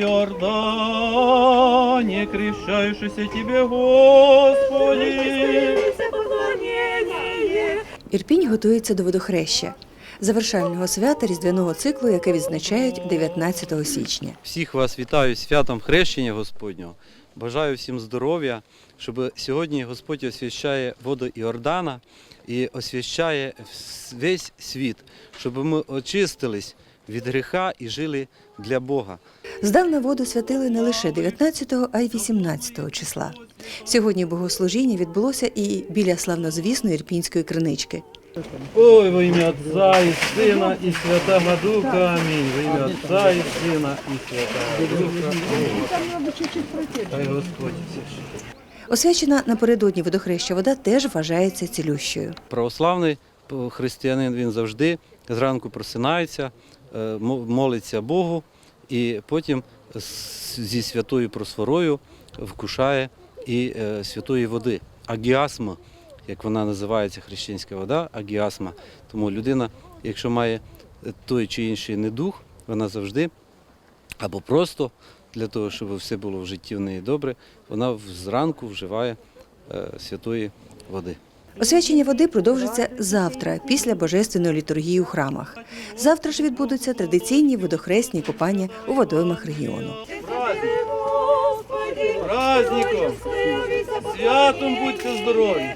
Иордане, крещающийся Тебе, Господи. Ірпінь готується до водохреща, завершального свята різдвяного циклу, яке відзначають 19 січня. Всіх вас вітаю святом хрещення Господнього. Бажаю всім здоров'я, щоб сьогодні Господь освящає воду Іордана і освящає весь світ, щоб ми очистились від гріха і жили для Бога. Здавна воду святили не лише 19, а й 18 числа. Сьогодні богослужіння відбулося і біля славнозвісної ірпінської кринички. Ой, во ім'я Отця і Сина і Святого Духа. Амінь. Во ім'я Отця і Сина і Святого Духа. Амінь. Хай Господь всіх. Освячена напередодні водохреща вода теж вважається цілющою. Православний християнин він завжди зранку просинається, е, молиться Богу і потім зі святою просфорою вкушає і е, святої води. Агіасма, як вона називається християнська вода, агіасма. Тому людина, якщо має е, той чи інший недух, вона завжди або просто для того, щоб все було в житті в неї добре, вона зранку вживає е, святої води. Освячення води продовжиться завтра, після божественної літургії у храмах. Завтра ж відбудуться традиційні водохресні купання у водоймах регіону. Праздником! Святом будьте здорові!